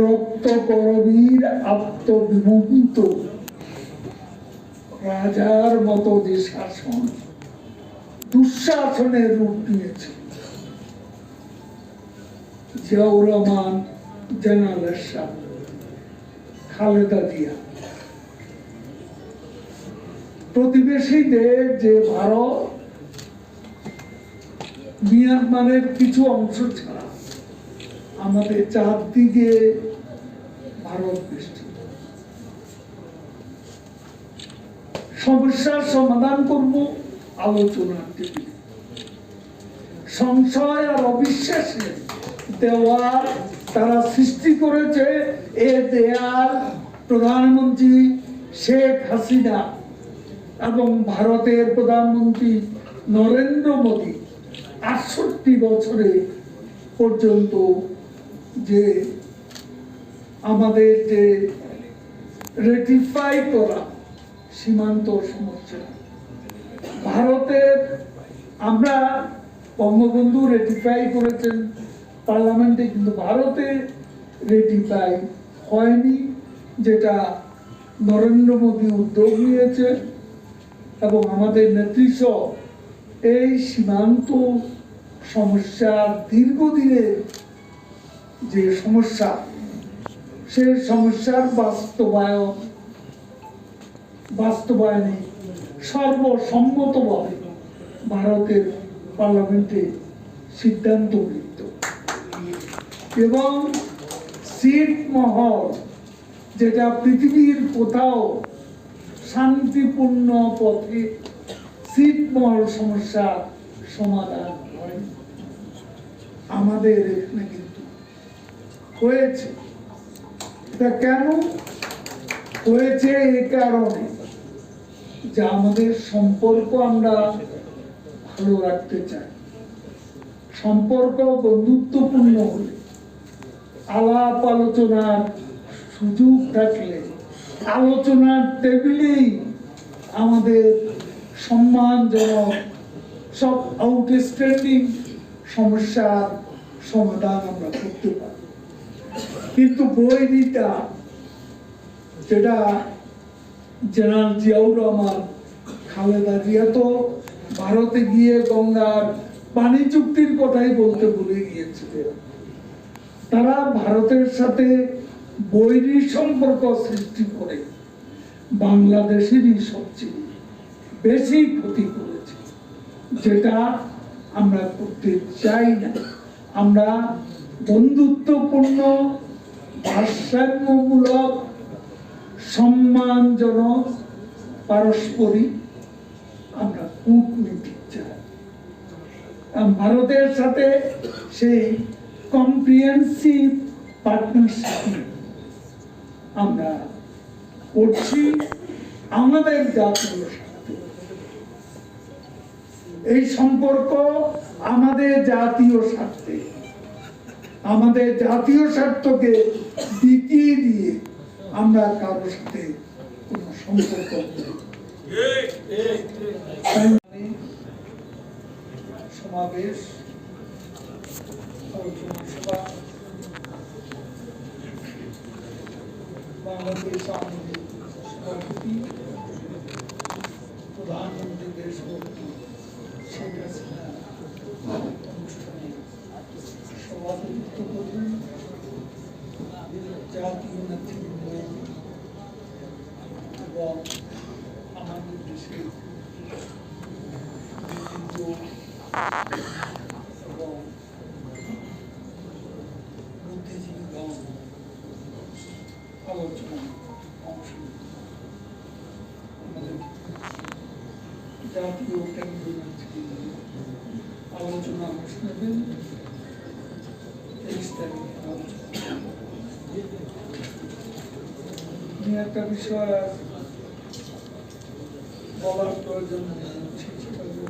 রক্ত করবীর রাজার মতো যে শাসন দুঃশাসনের রূপ নিয়েছে। জিয়াউর জেনারেল এরশাদ, খালেদা জিয়া। প্রতিবেশী দেশ যে ভারত, মিয়ানমারের কিছু অংশ ছাড়া আমাদের চারদিকে ভারত বেষ্টিত। সমস্যার সমাধান করব আলোচনার টেবিলে। সংশয় আর অবিশ্বাসের দেওয়ার তারা সৃষ্টি করেছে এ দেয়ার প্রধানমন্ত্রী শেখ হাসিনা এবং ভারতের প্রধানমন্ত্রী নরেন্দ্র মোদী আটষট্টি বছরে পর্যন্ত যে আমাদের যে রেটিফাই করা সীমান্ত সমস্যা। ভারতের আমরা বঙ্গবন্ধু রেটিফাই করেছেন, পার্লামেন্টে কিন্তু ভারতে রেটিফাই হয়নি, যেটা নরেন্দ্র মোদী উদ্যোগ নিয়েছে এবং আমাদের নেতৃত্ব এই সীমান্ত সমস্যা দীর্ঘদিনের যে সমস্যা, সে সমস্যার বাস্তবায়ন, বাস্তবায়নে সর্বসম্মতভাবে ভারতের পার্লামেন্টে সিদ্ধান্ত গৃহীত এবং সিট মহল, যেটা পৃথিবীর কোথাও শান্তিপূর্ণ পথে ছিটমহল সমস্যা সমাধান হয়, আমাদের এখানে হয়েছে। এটা কেন? হয়েছে এই কারণে যে আমাদের সম্পর্ক আমরা ভালো রাখতে চাই। সম্পর্ক বন্ধুত্বপূর্ণ হলে, আলাপ আলোচনার সুযোগ থাকলে, আলোচনার টেবিলেই আমাদের সম্মানজনক, সব আউটস্ট্যান্ডিং সমস্যার সমাধান আমরা করতে পারি। কিন্তু বইটা যেটা জেনারেল জিয়াউর রহমান, খালেদা জিয়া তো ভারতে গিয়ে গঙ্গার পানি চুক্তির কথাই বলতে ভুলে গিয়েছিলেন। তারা ভারতের সাথে বৈরী সম্পর্ক সৃষ্টি করে বাংলাদেশেরই সবচেয়ে বেশি ক্ষতি করেছে, যেটা আমরা করতে চাই না। আমরা বন্ধুত্বপূর্ণ, ভারসাম্যমূলক, সম্মানজনক, পারস্পরিক, আমরা কূটনীতিক চাই ভারতের সাথে সেই কম্প্রিহেন্সিভ পার্টনারশিপ আমরা করছি আমাদের জাতীয় স্বার্থে। এই সম্পর্ক আমাদের জাতীয় স্বার্থে। আমাদের জাতীয় স্বার্থকে বিকিয়ে দিয়ে আমরা কারোর সাথে কোনো সম্পর্ক সমাবেশ বাংলাদেশ সভাপতি কেন্দ্রীয় নেতৃবৃন্দ আলোচনা অংশ একটা বিষয় বলার প্রয়োজন নেই।